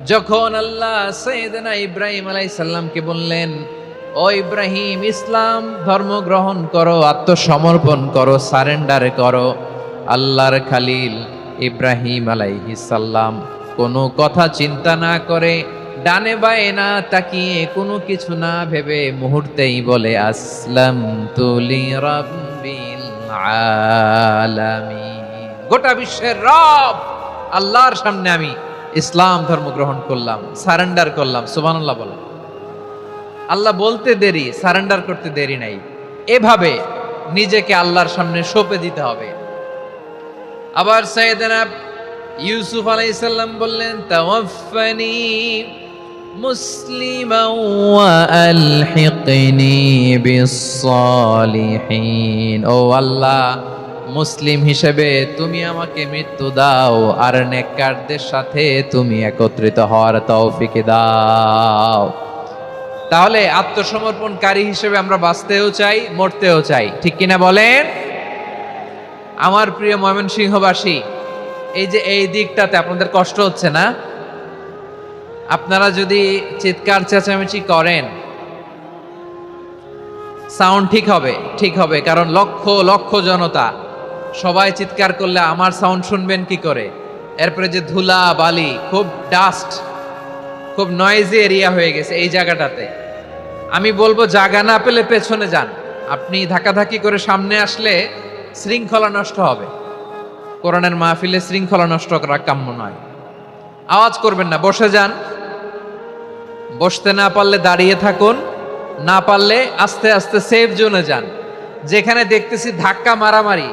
যখন আল্লাহ সৈয়দনা ইব্রাহিম আলাইসাল্লামকে বললেন, ও ইব্রাহিম, ইসলাম ধর্ম গ্রহণ করো, আত্মসমর্পণ করো, সারেন্ডার করো। আল্লাহর খালিল ইব্রাহিম আলাইহিসাল্লাম কোনো কথা চিন্তা না করে ডানে বায়ে না তাকিয়ে কোনো কিছু না ভেবে মুহূর্তেই বলে আসলাম তুলি রাব্বিল গোটা বিশ্বের রব, আল্লাহর সামনে আমি ইসলাম ধর্ম গ্রহণ করলাম, সারেন্ডার করলাম, সুবহানাল্লাহ বলো। আল্লাহ বলতে দেরি, সারেন্ডার করতে দেরি নাই। এভাবে নিজেকে আল্লাহর সামনে সঁপে দিতে হবে। আবার সাইয়েদনা ইউসুফ আলাইসাল্লাম বললেন তাওয়াফানি মুসলিমা ও আল্লাহ মুসলিম হিসেবে তুমি আমাকে মৃত্যু দাও আর নেককারদের সাথে তুমি একত্রিত হওয়ার তৌফিক দাও। তাহলে আত্মসমর্পণকারী হিসেবে আমরা বাঁচতেও চাই, মরতেও চাই। ঠিক কিনা বলেন? আমার প্রিয় ময়মনসিংহবাসী, এই যে এই দিকটাতে আপনাদের কষ্ট হচ্ছে না? আপনারা যদি চিৎকার, চেঁচামেচি করেন, সাউন্ড ঠিক হবে ঠিক হবে, কারণ লক্ষ লক্ষ জনতা সবাই চিৎকার করলে আমার সাউন্ড শুনবেন কি করে? এরপরে যে ধুলা, বালি, খুব ডাস্ট খুব নয়েজি এরিয়া হয়ে গেছে এই জায়গাটাতে। আমি বলব, জায়গা না পেলে পেছনে যান। আপনি ধাক্কাধাক্কি করে সামনে আসলে শৃঙ্খলা নষ্ট হবে। কোরআনের মাহফিলে শৃঙ্খলা নষ্ট করা কাম্য নয়। আওয়াজ করবেন না, বসে যান। বসতে না পারলে দাঁড়িয়ে থাকুন, না পারলে আস্তে আস্তে সেফ জোনে যান। যেখানে দেখতেছি ধাক্কা মারামারি।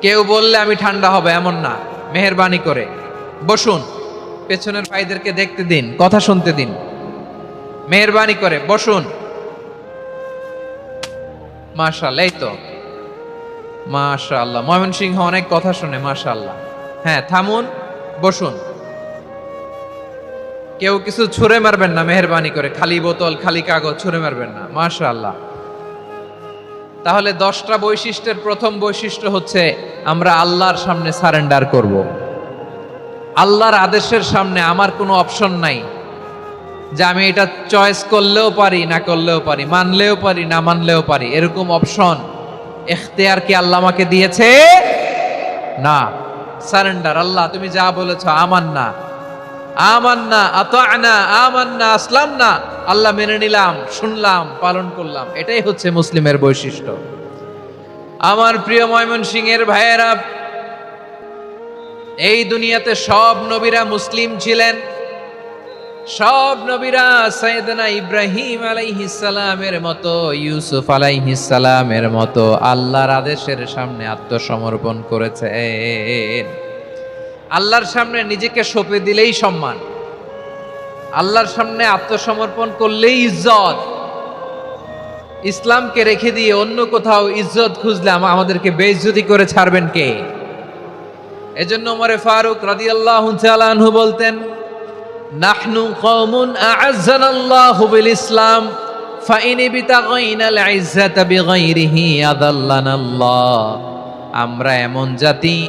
কেউ বললে আমি ঠান্ডা হবে, এমন না। মেহরবানি করে। বসুন, পেছনের ভাইদেরকে দেখতে দিন, কথা শুনতে দিন। মেহরবানি করে, বসুন। মাশাল্লাহ এই তো। মাশাল্লাহ ময়মনসিংহ অনেক কথা শুনে মাশাল্লাহ হ্যাঁ থামুন, বসুন। কেউ কিছু ছুঁড়ে মারবেন না, মেহরবানি করে। খালি বোতল, খালি কাগজ, ছুঁড়ে মারবেন না মাশাল্লাহ তাহলে দশটা বৈশিষ্ট্যের প্রথম বৈশিষ্ট্য হচ্ছে আমরা আল্লাহর সামনে সারেন্ডার করব। আল্লাহর আদেশের সামনে আমার কোনো অপশন নাই যে আমি এটা চয়েস করলেও পারি, না করলেও পারি, মানলেও পারি, না মানলেও পারি, এরকম অপশন এখতেয়ার কি আল্লাহ আমাকে দিয়েছে? না। সারেন্ডার, আল্লাহ তুমি যা বলেছ আমার না। আমার না আনা আমার না আসলাম না আল্লাহ মেনে নিলাম, শুনলাম, পালন করলাম। এটাই হচ্ছে মুসলিমের বৈশিষ্ট্য। আমার প্রিয় ময়মন সিংয়ের ভাইয়েরা, এই দুনিয়াতে সব নবীরা মুসলিম ছিলেন। সব নবীরা সৈয়দনা ইব্রাহিম আলাইহিসালামের মতো, ইউসুফ আলাইহিসালামের মতো আল্লাহর আদেশের সামনে আত্মসমর্পণ করেছেন। আল্লাহর সামনে নিজেকে সঁপে দিলেই সম্মান। আল্লাহর সামনে আত্মসমর্পণ করলেই ইজ্জত। ইসলামকে রেখে দিয়ে অন্য কোথাও ইজ্জত খুঁজলে আমাদেরকে বেইজ্জতি করে ছাড়বেন কে? এজন্য মরে ফারুক রাদিয়াল্লাহু তাআলা আনহু বলতেন, নাহনু কওমুন আ'আজ্জানাল্লাহু বিল ইসলাম ফাইন বিতাগাইনা আল ইজ্জাতা বিগাইরিহি আদাল্লানাল্লাহ আমরা এমন জাতি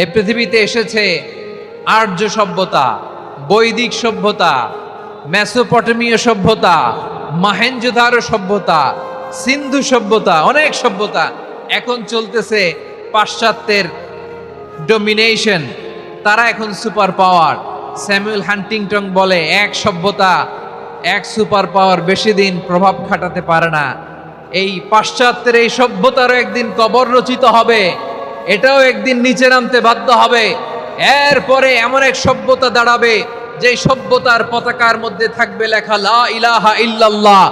এই পৃথিবীতে এসেছে আর্য সভ্যতা, বৈদিক সভ্যতা, মেসোপটেমীয় সভ্যতা, মাহেঞ্জোদারো সভ্যতা, সিন্ধু সভ্যতা, অনেক সভ্যতা। এখন চলতেছে পাশ্চাত্যের ডোমিনেশন তারা এখন সুপার পাওয়ার স্যামুয়েল হান্টিংটন বলে, এক সভ্যতা, এক সুপার পাওয়ার বেশি দিন প্রভাব খাটাতে পারে না। এই পাশ্চাত্যের এই সভ্যতারও একদিন কবর রচিত হবে। এটাও একদিন নিচে নামতে বাধ্য হবে। এরপরে এমন এক সভ্যতা দাঁড়াবে যে সভ্যতার পতাকার মধ্যে থাকবে লেখা, লা ইলাহা ইল্লাল্লাহ।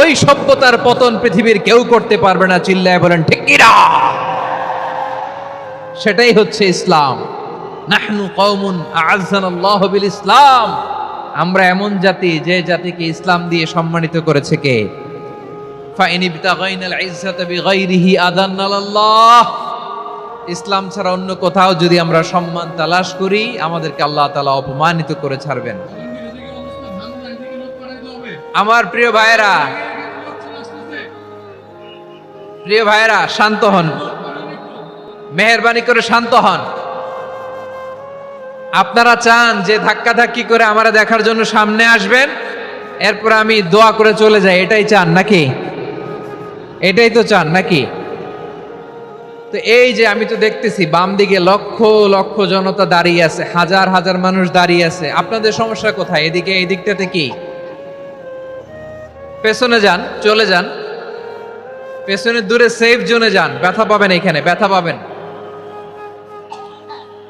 ওই সভ্যতার পতন পৃথিবীর কেউ করতে পারবে না, চিল্লায় বলেন, ঠিক কিনা সেটাই হচ্ছে ইসলাম। নাহনু কওমুন আ'আজ্জানাল্লাহু বিল ইসলাম আমরা এমন জাতি, যে জাতিকে ইসলাম দিয়ে সম্মানিত করেছে কে? ফাইন ইবতাগাইনাল বিগাইরিহি ইসলাম ছাড়া অন্য কোথাও যদি আমরা সম্মান তালাশ করি, আমাদেরকে আল্লাহ তালা অপমানিত করে ছাড়বেন। আমার প্রিয় ভাইয়েরা প্রিয় ভাইয়েরা, শান্ত হন। মেহরবানি করে শান্ত হন। আপনারা চান যে ধাক্কা ধাক্কি করে আমারা দেখার জন্য সামনে আসবেন, এরপর আমি দোয়া করে চলে যাই, এটাই চান নাকি? এটাই তো চান নাকি? তো এই যে আমি তো দেখতেছি, বাম দিকে লক্ষ লক্ষ জনতা দাঁড়িয়ে আছে, হাজার হাজার মানুষ দাঁড়িয়ে আছে। আপনাদের সমস্যা কোথায়? এদিকে, এই দিকটাতে কি? পেছনে যান, চলে যান। পেছনে দূরে সেফ জোনে যান। ব্যথা পাবেন এখানে, ব্যথা পাবেন।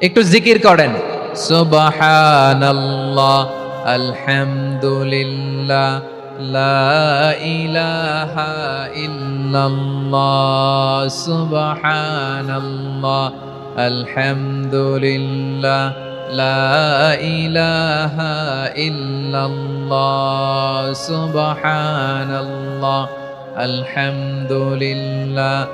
একটু জিকির করেন। সুবহানাল্লাহ, আলহামদুলিল্লাহ। আলহামদুলিল্লাহ আলহামদুলিল্লাহ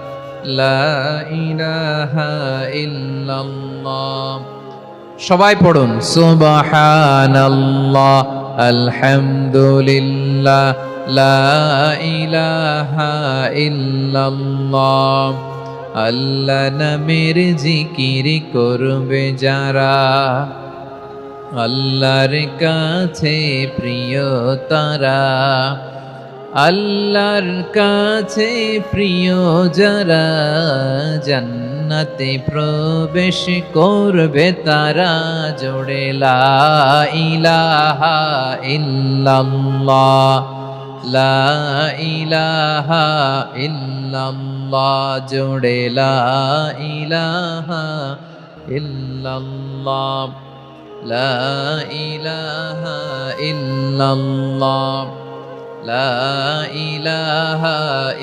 সবাই পড়ুন সুবহানাল্লাহ। আলহামদুলিল্লাহ, লা ইলাহা ইল্লাল্লাহ। আল্লাহ নামের জিকির করবে যারা। আল্লাহর কাছে প্রিয় তারা। আল্লাহর কাছে প্রিয় যারা জান্নাতে প্রবেশ করবে তারা জোড়ে লা ইলাহা ইল্লাল্লাহ, লা ইলাহা ইল্লাল্লাহ জোড়ে লা ইলাহা ইল্লাল্লাহ, লা ইলাহা ইল্লাল্লাহ, লা ইলাহা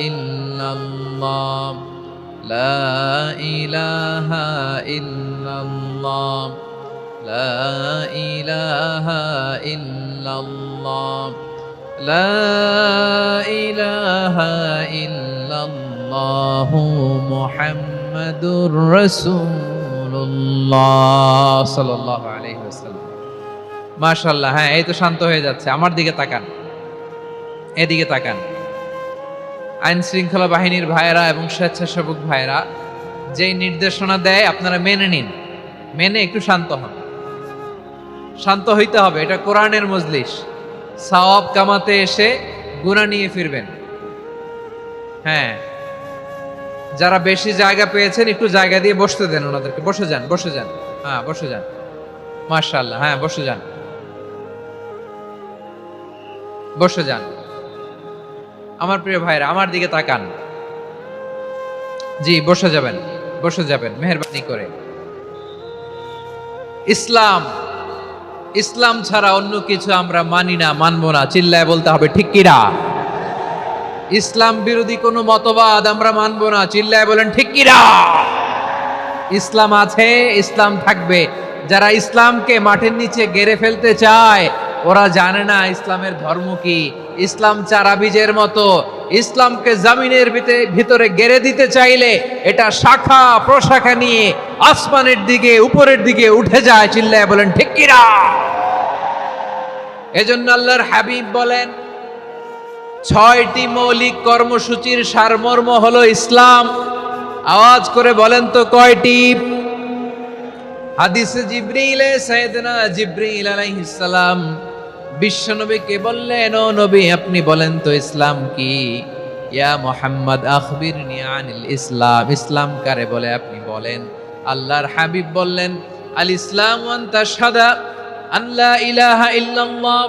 ইল্লাল্লাহ। লা ইলাহা ইল্লাল্লাহ, লা ইলাহা ইল্লাল্লাহ, লা ইলাহা ইল্লাল্লাহ মুহাম্মাদুর রাসূলুল্লাহ সাল্লাল্লাহু আলাইহি ওয়াসাল্লাম। মাশাআল্লাহ হ্যাঁ এই তো শান্ত হয়ে যাচ্ছে। আমার দিকে তাকান। এদিকে তাকান। আইন শৃঙ্খলা বাহিনীর ভাইয়েরা এবং স্বেচ্ছাসেবক ভাইয়েরা, যেই নির্দেশনা দেয় আপনারা মেনে নিন। মেনে একটু শান্ত হন। শান্ত হইতে হবে, এটা কোরআনের মজলিস। সাওয়াব কামাতে এসে গুণা নিয়ে ফিরবেন। হ্যাঁ। যারা বেশি জায়গা পেয়েছেন, একটু জায়গা দিয়ে বসতে দেন ওনাদেরকে। বসে যান বসে যান। হ্যাঁ বসে যান। মার্শাল্লাহ হ্যাঁ বসে যান। বসে যান। আমার প্রিয় ভাইরা, আমার দিকে তাকান। জি, বসে যাবেন বসে যাবেন, মেহরবানি করে। ইসলাম ইসলাম ছাড়া অন্য কিছু আমরা মানি না, মানবো না, চিল্লায় বলতে হবে, ঠিক কিরা ইসলাম বিরোধী কোনো মতবাদ আমরা মানব না, চিল্লায় বলেন, ঠিক কিরা ইসলাম আছে, ইসলাম থাকবে। যারা ইসলামকে মাঠের নিচে গেড়ে ফেলতে চায় ওরা জানে না ইসলামের ধর্ম কি। ইসলাম চারা বীজের মতো। ইসলামকে জামিনের ভিতে- ভিতরে গেড়ে দিতে চাইলে এটা শাখা, প্রশাখা নিয়ে আসমানের দিকে, উপরের দিকে উঠে যায়, চিল্লায় বলেন, ঠিক কিরা এজন্য আল্লাহর হাবিব বলেন, ছয়টি মৌলিক কর্মসূচির সারমর্ম হলো ইসলাম। আওয়াজ করে বলেন তো কয়টি? হাদিসে জিব্রিলে সাইদনা জিব্রিল আলাইহিসসালাম বিশ্বনবীকে বললেন, ও নবী, আপনি বলেন তো ইসলাম কি? ইয়া মোহাম্মদ আখবির আনিল ইসলাম। ইসলাম কারে বলে আপনি বলেন? আল্লাহর হাবিব বললেন, আল ইসলাম আন্তা সাদা আল্লাহ ইলাহা ইল্লাল্লাহ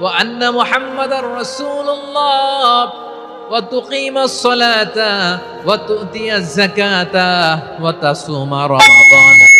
ওয়া আন্না মুহাম্মাদার রাসূলুল্লাহ ওয়া তুকিমাস সালাতা ওয়া তুতিয়াজ যাকাতা ওয়া তাসুমা রমাদান।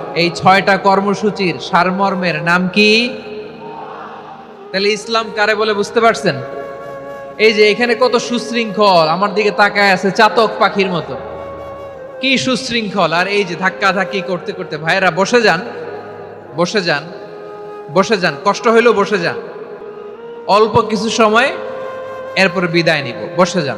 এই ছয়টা কর্মসূচির সারমর্মের নাম কি? তাহলে ইসলাম কারে বলে বুঝতে পারছেন? এই যে এখানে কত সুশৃঙ্খল, আমার দিকে তাকায় আছে চাতক পাখির মতো। কি সুশৃঙ্খল, আর এই যে ধাক্কা ধাক্কি করতে করতে, ভাইয়েরা বসে যান বসে যান বসে যান, কষ্ট হইলেও বসে যান। অল্প কিছু সময়, এরপর বিদায় নিব, বসে যান।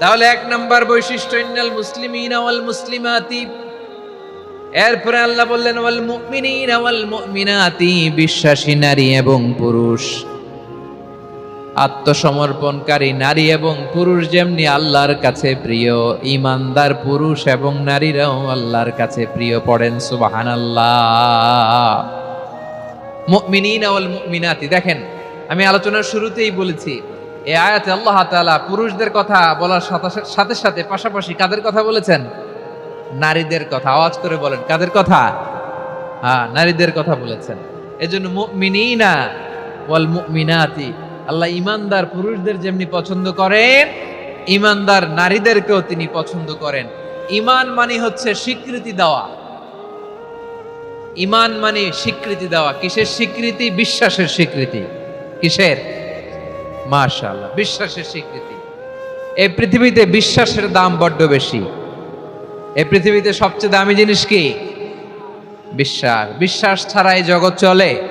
তাহলে এক নাম্বার বৈশিষ্ট্য, ইন্নাল মুসলিমিন ওয়াল মুসলিমাতি এরপরে আল্লাহ বললেন, ওয়াল মুমিনিন ওয়াল মুমিনাতি বিশ্বাসী নারী এবং পুরুষ। আত্মসমর্পণকারী নারী এবং পুরুষ যেমনি আল্লাহর কাছে প্রিয়, ইমানদার পুরুষ এবং নারীরাও আল্লাহর কাছে প্রিয় পড়েন, সুবহানাল্লাহ। মুমিনিন ওয়াল মুমিনাতি, দেখেন, আমি আলোচনার শুরুতেই বলেছি এই আয়াতে আল্লাহ তাআলা পুরুষদের কথা বলার সাথে সাথে পাশাপাশি কাদের কথা বলেছেন? নারীদের কথা। আওয়াজ করে বলেন, কাদের কথা? হ্যাঁ নারীদের কথা বলেছেন। এই এজন্য মুমিনিনা ওয়াল মুমিনাতি। আল্লাহ ইমানদার পুরুষদের যেমনি পছন্দ করেন, ইমানদার নারীদেরকেও তিনি পছন্দ করেন। ইমান মানে হচ্ছে স্বীকৃতি দেওয়া। ইমান মানে স্বীকৃতি দেওয়া। কিসের স্বীকৃতি? বিশ্বাসের স্বীকৃতি। কিসের? মাশাআল্লাহ। বিশ্বাসের স্বীকৃতি। এই পৃথিবীতে বিশ্বাসের দাম বড্ড বেশি। এই পৃথিবীতে সবচেয়ে দামি জিনিস কি? বিশ্বাস। বিশ্বাস ছাড়া এই জগৎ চলে।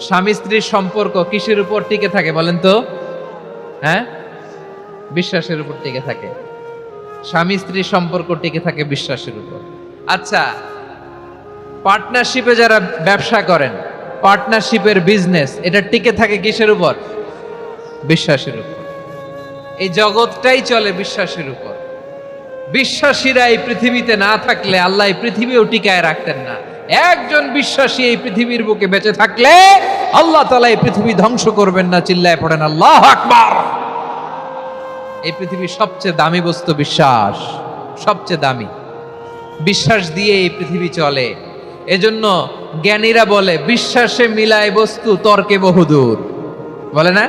স্বামী স্ত্রীর সম্পর্ক কিসের উপর টিকে থাকে বলেন তো? হ্যাঁ? বিশ্বাসের উপর টিকে থাকে। স্বামী স্ত্রীর সম্পর্ক টিকে থাকে বিশ্বাসের উপর। আচ্ছা পার্টনারশিপে যারা ব্যবসা করেন পার্টনারশিপের বিজনেস এটা টিকে থাকে কিসের উপর? বিশ্বাসের উপর। এই জগৎটাই চলে বিশ্বাসের উপর। বিশ্বাসীরা এই পৃথিবীতে না থাকলে আল্লাহ এই পৃথিবীও টিকায় রাখতেন না। একজন বিশ্বাসী এই পৃথিবীর বুকে বেঁচে থাকলে আল্লাহ তালা এই পৃথিবী ধ্বংস করবেন না, চিল্লায় পড়েন, আল্লাহ আকবার! এই পৃথিবীর সবচেয়ে দামি বস্তু বিশ্বাস, সবচেয়ে দামি। বিশ্বাস দিয়ে এই পৃথিবী চলে। এজন্য জ্ঞানীরা বলে, বিশ্বাসে মিলায় বস্তু, তর্কে বহুদূর। বলে না?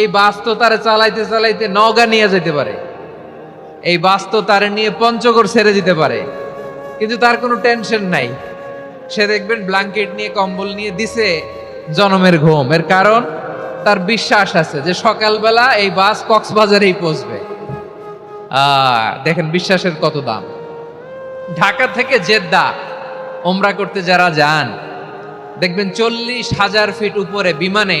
এই বাস তো চালাইতে চালাইতে নগা নিয়ে যেতে পারে। এই বাস তো তারে নিয়ে পঞ্চগড় ছেড়ে দিতে পারে। কিন্তু তার কোনো টেনশন নাই। সে দেখবেন ব্ল্যাঙ্কেট নিয়ে, কম্বল নিয়ে দিছে জনমের ঘুম। এর কারণ তার বিশ্বাস আছে যে সকালবেলা এই বাস কক্সবাজারেই পৌঁছবে। দেখেন বিশ্বাসের কত দাম। ঢাকা থেকে জেদ্দা ওমরা করতে যারা যান, দেখবেন চল্লিশ হাজার ফিট উপরে বিমানে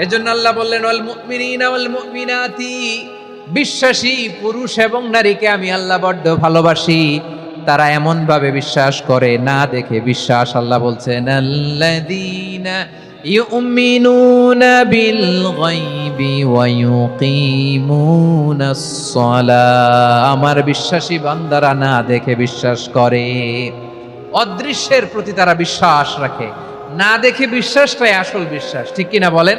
এজন্য আল্লাহ বললেন, ওয়াল মুমিনিনা ওয়াল মুমিনাতি। বিশ্বাসী, পুরুষ এবং নারীকে আমি আল্লাহ বড্ড ভালোবাসি। তারা এমন ভাবে বিশ্বাস করে, না দেখে বিশ্বাস। আল্লাহ বলছেন, আল্লাযীনা ইউমিনুনা বিল গায়বি ওয়া ইউকিমুনাস সালাহ আমার বিশ্বাসী বান্দারা না দেখে বিশ্বাস করে। অদৃশ্যের প্রতি তারা বিশ্বাস রাখে। না দেখে বিশ্বাসটাই আসল বিশ্বাস। ঠিক কিনা বলেন?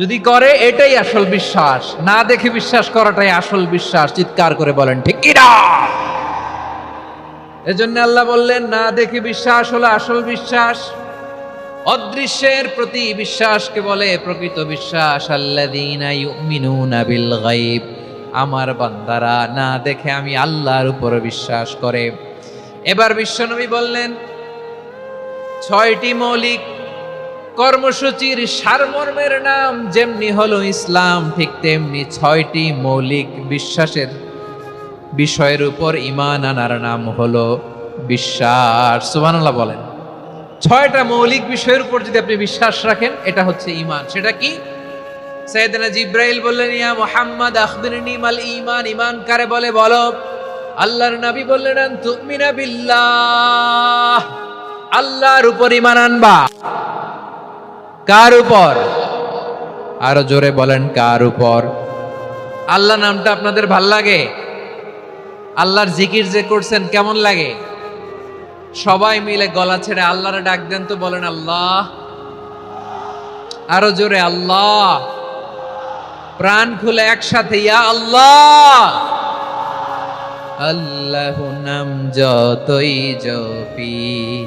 যদি করে, এটাই আসল বিশ্বাস। না দেখে বিশ্বাস করাটাই আসল বিশ্বাস। চিৎকার করে বলেন, ঠিক কি না এজন্য আল্লাহ বললেন, না দেখে বিশ্বাস হলো আসল বিশ্বাস। অদৃশ্যের প্রতি বিশ্বাসকে বলে প্রকৃত বিশ্বাস। আমার বান্দারা, না দেখে আমি আল্লাহর উপর বিশ্বাস করে। এবার বিশ্বনবী বললেন, ছয়টি মৌলিক কর্মসূচির সারমর্মের নাম যেমনি হলো ইসলাম, ঠিক তেমনি ছয়টি মৌলিক বিশ্বাসের বিষয়ের উপর ইমান আনার নাম হলো বিশ্বাস। সুবহানাল্লাহ বলেন। ছয়টা মৌলিক বিষয়ের উপর যদি আপনি বিশ্বাস রাখেন, এটা হচ্ছে ইমান সেটা কি? সৈয়দনা জিব্রাইল বললেন, ইয়া মুহাম্মদ, আখবিরনি মাল ঈমান। ঈমান কারে বলে? বলো। আল্লাহর নবী বললেন তুমিনা বিল্লাহ। আল্লাহর উপর ঈমান আনবা। কার উপর? আরও জোরে বলেন, কার উপর? আল্লাহ নামটা আপনাদের ভালো লাগে? আল্লাহর জিকির যে করছেন কেমন লাগে? সবাই মিলে গলা ছেড়ে আল্লাহরে ডাক দেন তো বলেন, আল্লাহ। আরও জোরে, আল্লাহ। প্রাণ খুলে একসাথে, ইয়া আল্লাহ। আল্লাহ নাম যতই জপি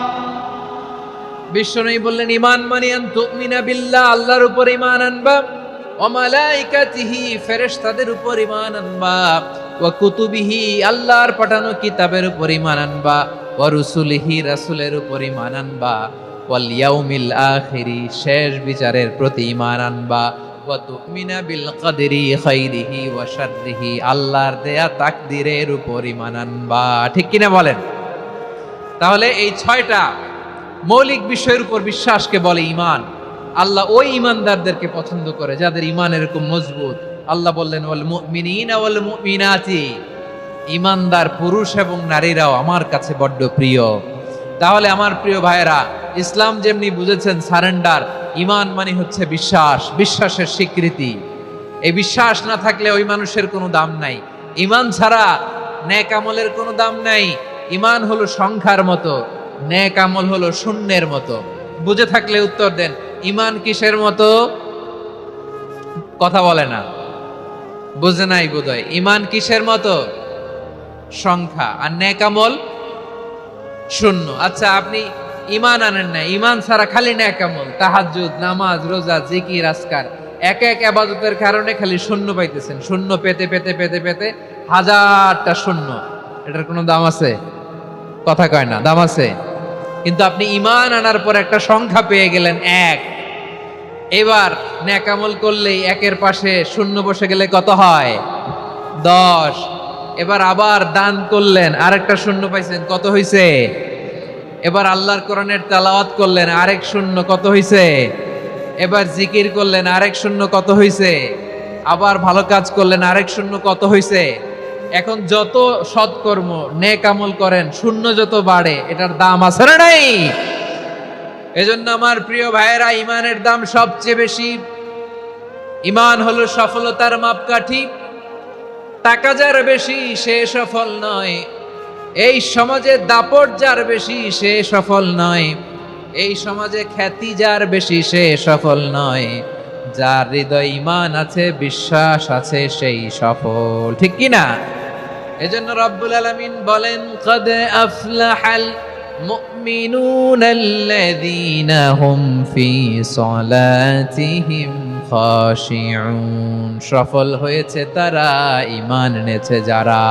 বিশ্বনবী বললেন ইমান মানিয়ান তুমিনা বিল্লাহ, আল্লাহর উপর ইমান আনবা ও মালাইকাতিহি, ফেরেশতাদের উপর ইমান আনবা ও কুতুবিহি, আল্লাহর পাঠানো কিতাবের উপর ইমান আনবা ও রুসুলিহি, রাসূলের উপর ইমান আনবা, ওয়াল ইয়াউমিল আখিরি, শেষ বিচারের প্রতি ইমান আনবা, ওয়া তুমিনা বিল কদরি খাইরিহি ওয়া শাররিহি, আল্লাহর দেয়া তাকদিরের উপর ইমান আনবা। ঠিক কিনা বলেন? তাহলে এই ছয়টা মৌলিক বিষয়ের উপর বিশ্বাসকে বলে ইমান আল্লাহ ওই ইমানদারদেরকে পছন্দ করে, যাদের ইমান এরকম মজবুত। আল্লাহ বললেন ইমানদার পুরুষ এবং নারীরাও আমার কাছে বড্ড প্রিয়। তাহলে আমার প্রিয় ভাইয়েরা, ইসলাম যেমনি বুঝেছেন, সারেন্ডার ইমান মানে হচ্ছে বিশ্বাস, বিশ্বাসের স্বীকৃতি। এই বিশ্বাস না থাকলে ওই মানুষের কোনো দাম নাই। ইমান ছাড়া ন্যাক আমলের কোনো দাম নাই। ইমান হলো সংখ্যার মতো। ন্যাক আমল হলো শূন্যের মতো। বুঝে থাকলে উত্তর দেন, ইমান কিসের মতো? কথা বলে না। বুঝে নাই বোধহয়, ইমান কিসের মতো? সংখ্যা। আর ন্যাক আমল শূন্য। আচ্ছা আপনি ইমান আনেন না ইমান ছাড়া খালি ন্যাক আমল। তাহাজ্জুদ, নামাজ, রোজা, জিকির আসকার এক এক আবাদতের কারণে খালি শূন্য পাইতেছেন। শূন্য পেতে পেতে পেতে পেতে হাজারটা শূন্য। এটার কোনো দাম আছে? কথা কয় না, দাম আছে? কিন্তু আপনি ইমান আনার পর একটা সংখ্যা পেয়ে গেলেন এক। এবার ন্যাকামল করলেই একের পাশে শূন্য বসে গেলে কত হয়? দশ। এবার আবার দান করলেন, আরেকটা শূন্য পাইছেন, কত হইছে? এবার আল্লাহর কোরআনের তেলাওয়াত করলেন, আরেক শূন্য, কত হইছে? এবার জিকির করলেন, আরেক শূন্য, কত হইছে? আবার ভালো কাজ করলেন, আরেক শূন্য, কত হইছে? এখন যত সৎকর্ম, নেক আমল করেন, শূন্য যত বাড়ে, এটার দাম আছে না নাই? এজন্য আমার প্রিয় ভাইয়েরা, ইমানের দাম সবচেয়ে বেশি। ইমান হলো সফলতার মাপকাঠি। টাকা যার বেশি, সে সফল নয়। এই সমাজে দাপট যার বেশি, সে সফল নয়। এই সমাজে খ্যাতি যার বেশি, সে সফল নয়। যার হৃদয় ইমান আছে, বিশ্বাস আছে, সেই সফল। ঠিক কি না? এজন্য রব্বুল আলামিন বলেন, কদ আফলাহাল মুমিনুন আল্লাযীনা হুম ফি সলাতিহিম খাশিউন। সফল হয়েছে তারা, ঈমান এনেছে যারা।